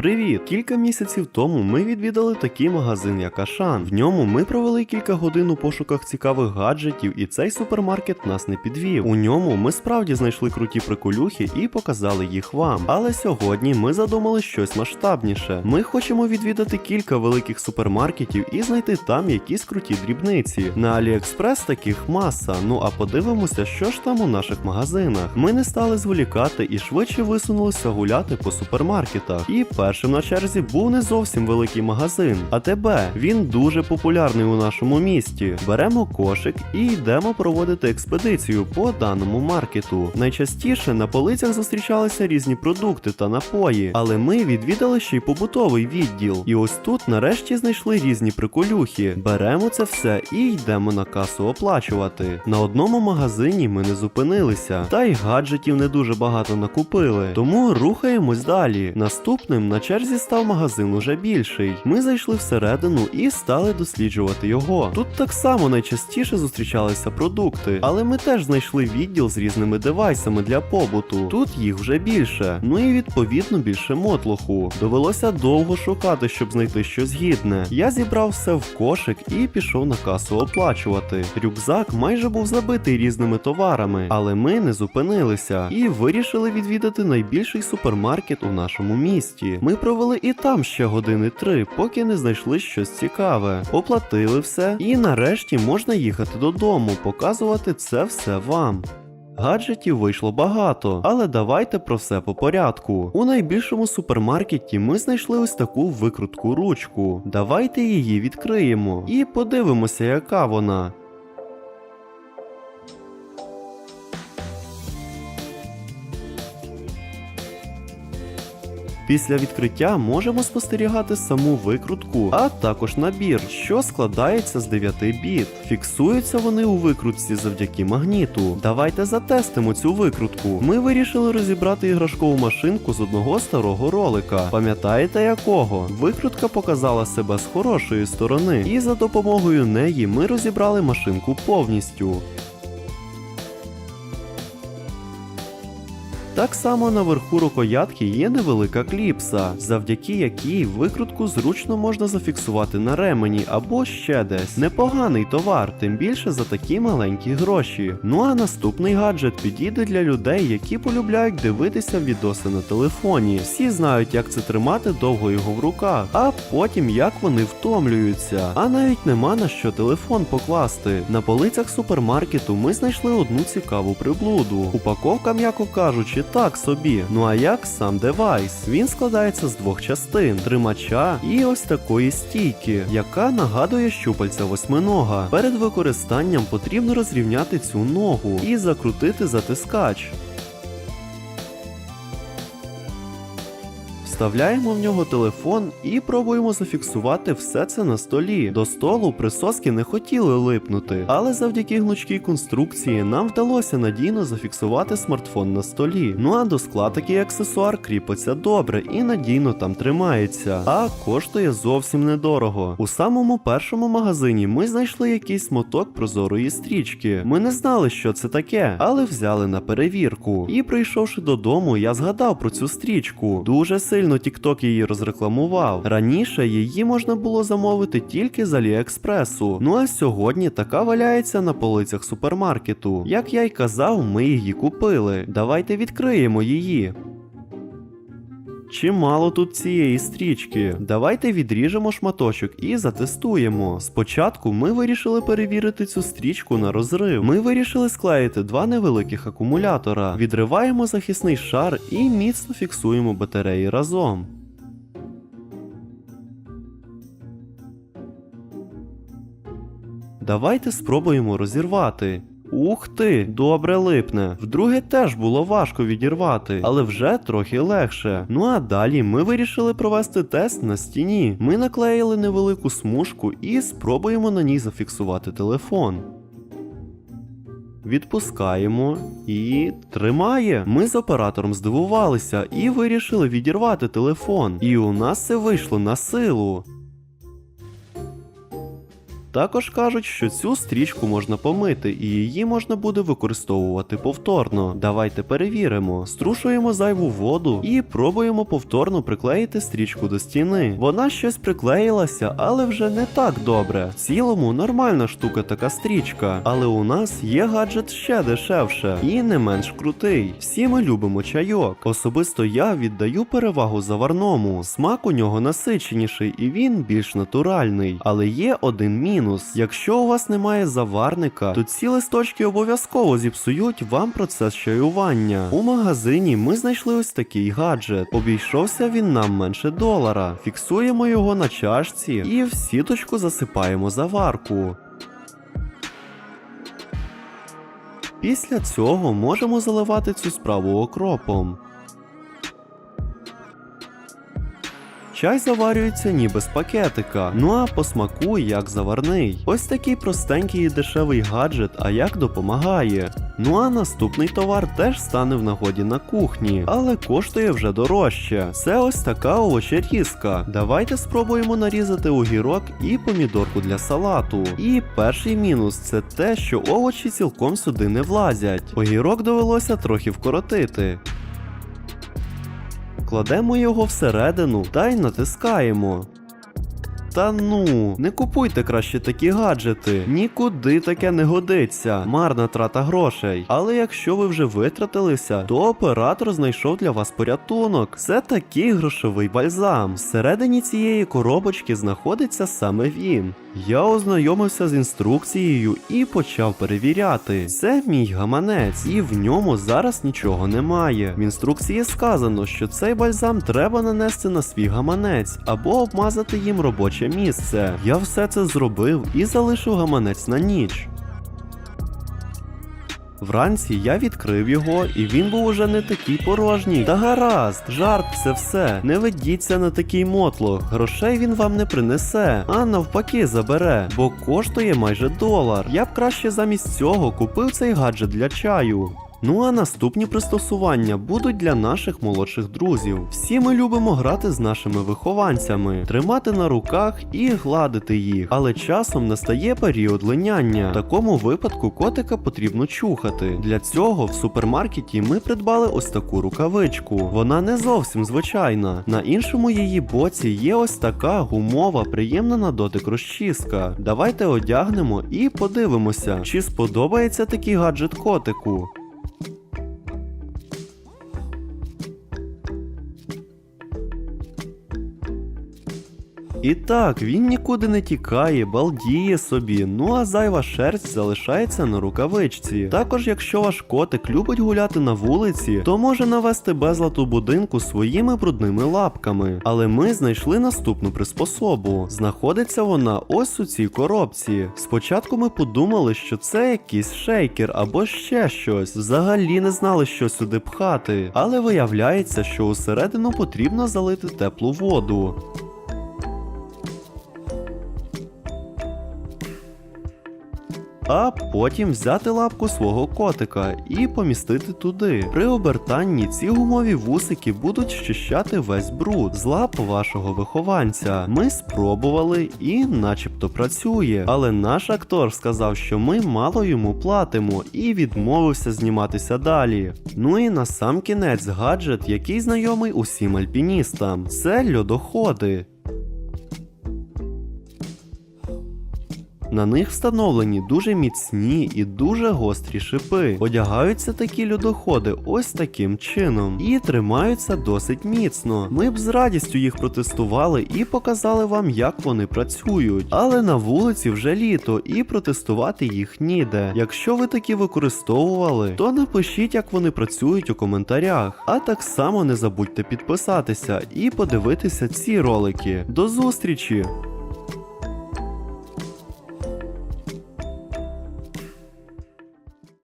Привіт! Кілька місяців тому ми відвідали такий магазин, як Ашан. В ньому ми провели кілька годин у пошуках цікавих гаджетів, і цей супермаркет нас не підвів. У ньому ми справді знайшли круті приколюхи і показали їх вам. Але сьогодні ми задумали щось масштабніше. Ми хочемо відвідати кілька великих супермаркетів і знайти там якісь круті дрібниці. На AliExpress таких маса. Ну а подивимося, що ж там у наших магазинах. Ми не стали зволікати і швидше висунулися гуляти по супермаркетах. І першим на черзі був не зовсім великий магазин, АТБ. Він дуже популярний у нашому місті. Беремо кошик і йдемо проводити експедицію по даному маркету. Найчастіше на полицях зустрічалися різні продукти та напої, але ми відвідали ще й побутовий відділ. І ось тут нарешті знайшли різні приколюхи. Беремо це все і йдемо на касу оплачувати. На одному магазині ми не зупинилися, та й гаджетів не дуже багато накупили. Тому рухаємось далі. Наступним на черзі став магазин уже більший. Ми зайшли всередину і стали досліджувати його. Тут так само найчастіше зустрічалися продукти, але ми теж знайшли відділ з різними девайсами для побуту. Тут їх вже більше. Ну і відповідно більше мотлоху. Довелося довго шукати, щоб знайти щось гідне. Я зібрав все в кошик і пішов на касу оплачувати. Рюкзак майже був забитий різними товарами, але ми не зупинилися і вирішили відвідати найбільший супермаркет у нашому місті. Ми провели і там ще години три, поки не знайшли щось цікаве. Оплатили все, і нарешті можна їхати додому, показувати це все вам. Гаджетів вийшло багато, але давайте про все по порядку. У найбільшому супермаркеті ми знайшли ось таку викрутку ручку. Давайте її відкриємо і подивимося, яка вона. Після відкриття можемо спостерігати саму викрутку, а також набір, що складається з 9 біт. Фіксуються вони у викрутці завдяки магніту. Давайте затестимо цю викрутку. Ми вирішили розібрати іграшкову машинку з одного старого ролика. Пам'ятаєте якого? Викрутка показала себе з хорошої сторони, і за допомогою неї ми розібрали машинку повністю. Так само наверху рукоятки є невелика кліпса, завдяки якій викрутку зручно можна зафіксувати на ремені або ще десь. Непоганий товар, тим більше за такі маленькі гроші. Ну а наступний гаджет підійде для людей, які полюбляють дивитися відоси на телефоні. Всі знають, як це тримати довго його в руках, а потім як вони втомлюються. А навіть нема на що телефон покласти. На полицях супермаркету ми знайшли одну цікаву приблуду. Упаковка, м'яко кажучи, так собі. Ну а як сам девайс? Він складається з двох частин: тримача і ось такої стійки, яка нагадує щупальця восьминога. Перед використанням потрібно розрівняти цю ногу і закрутити затискач. Вставляємо в нього телефон і пробуємо зафіксувати все це на столі. До столу присоски не хотіли липнути, але завдяки гнучкій конструкції нам вдалося надійно зафіксувати смартфон на столі. Ну а до скла такий аксесуар кріпиться добре і надійно там тримається, а коштує зовсім недорого. У самому першому магазині ми знайшли якийсь моток прозорої стрічки. Ми не знали, що це таке, але взяли на перевірку. І прийшовши додому, я згадав про цю стрічку. Дуже сильно TikTok її розрекламував. Раніше її можна було замовити тільки з Аліекспресу. Ну а сьогодні така валяється на полицях супермаркету. Як я й казав, ми її купили. Давайте відкриємо її. Чимало тут цієї стрічки. Давайте відріжемо шматочок і затестуємо. Спочатку ми вирішили перевірити цю стрічку на розрив. Ми вирішили склеїти два невеликих акумулятора, відриваємо захисний шар і міцно фіксуємо батареї разом. Давайте спробуємо розірвати. Ух ти, добре липне. Вдруге теж було важко відірвати, але вже трохи легше. Ну а далі ми вирішили провести тест на стіні. Ми наклеїли невелику смужку і спробуємо на ній зафіксувати телефон. Відпускаємо і тримає. Ми з оператором здивувалися і вирішили відірвати телефон. І у нас це вийшло на силу. Також кажуть, що цю стрічку можна помити і її можна буде використовувати повторно. Давайте перевіримо. Струшуємо зайву воду і пробуємо повторно приклеїти стрічку до стіни. Вона щось приклеїлася, але вже не так добре. В цілому нормальна штука така стрічка, але у нас є гаджет ще дешевше і не менш крутий. Всі ми любимо чайок. Особисто я віддаю перевагу заварному. Смак у нього насиченіший і він більш натуральний. Але є один мінус: якщо у вас немає заварника, то ці листочки обов'язково зіпсують вам процес чаювання. У магазині ми знайшли ось такий гаджет. Обійшовся він нам менше долара. Фіксуємо його на чашці і в сіточку засипаємо заварку. Після цього можемо заливати цю справу окропом. Чай заварюється ніби з пакетика, ну а по смаку як заварний. Ось такий простенький і дешевий гаджет, а як допомагає. Ну а наступний товар теж стане в нагоді на кухні, але коштує вже дорожче. Це ось така овочерізка. Давайте спробуємо нарізати огірок і помідорку для салату. І перший мінус це те, що овочі цілком сюди не влазять. Огірок довелося трохи вкоротити. Кладемо його всередину та й натискаємо. Та ну, не купуйте краще такі гаджети. Нікуди таке не годиться. Марна трата грошей. Але якщо ви вже витратилися, то оператор знайшов для вас порятунок. Це такий грошовий бальзам. Всередині цієї коробочки знаходиться саме він. Я ознайомився з інструкцією і почав перевіряти. Це мій гаманець, і в ньому зараз нічого немає. В інструкції сказано, що цей бальзам треба нанести на свій гаманець або обмазати їм робоче місце. Я все це зробив і залишив гаманець на ніч. Вранці я відкрив його, і він був уже не такий порожній. Та гаразд, жарт, це все. Не ведіться на такий мотлох. Грошей він вам не принесе, а навпаки забере, бо коштує майже долар. Я б краще замість цього купив цей гаджет для чаю. Ну а наступні пристосування будуть для наших молодших друзів. Всі ми любимо грати з нашими вихованцями, тримати на руках і гладити їх. Але часом настає період линяння. В такому випадку котика потрібно чухати. Для цього в супермаркеті ми придбали ось таку рукавичку. Вона не зовсім звичайна. На іншому її боці є ось така гумова, приємна на дотик розчіска. Давайте одягнемо і подивимося, чи сподобається такий гаджет котику. І так, він нікуди не тікає, балдіє собі, ну а зайва шерсть залишається на рукавичці. Також, якщо ваш котик любить гуляти на вулиці, то може навести безлад у будинку своїми брудними лапками. Але ми знайшли наступну приспособу. Знаходиться вона ось у цій коробці. Спочатку ми подумали, що це якийсь шейкер або ще щось. Взагалі не знали, що сюди пхати. Але виявляється, що усередину потрібно залити теплу воду. А потім взяти лапку свого котика і помістити туди. При обертанні ці гумові вусики будуть щищати весь бруд з лап вашого вихованця. Ми спробували і начебто працює. Але наш актор сказав, що ми мало йому платимо і відмовився зніматися далі. Ну і на сам кінець гаджет, який знайомий усім альпіністам. Це льодоходи. На них встановлені дуже міцні і дуже гострі шипи. Одягаються такі льодоходи ось таким чином і тримаються досить міцно. Ми б з радістю їх протестували і показали вам, як вони працюють. Але на вулиці вже літо і протестувати їх ніде. Якщо ви такі використовували, то напишіть, як вони працюють у коментарях. А так само не забудьте підписатися і подивитися ці ролики. До зустрічі!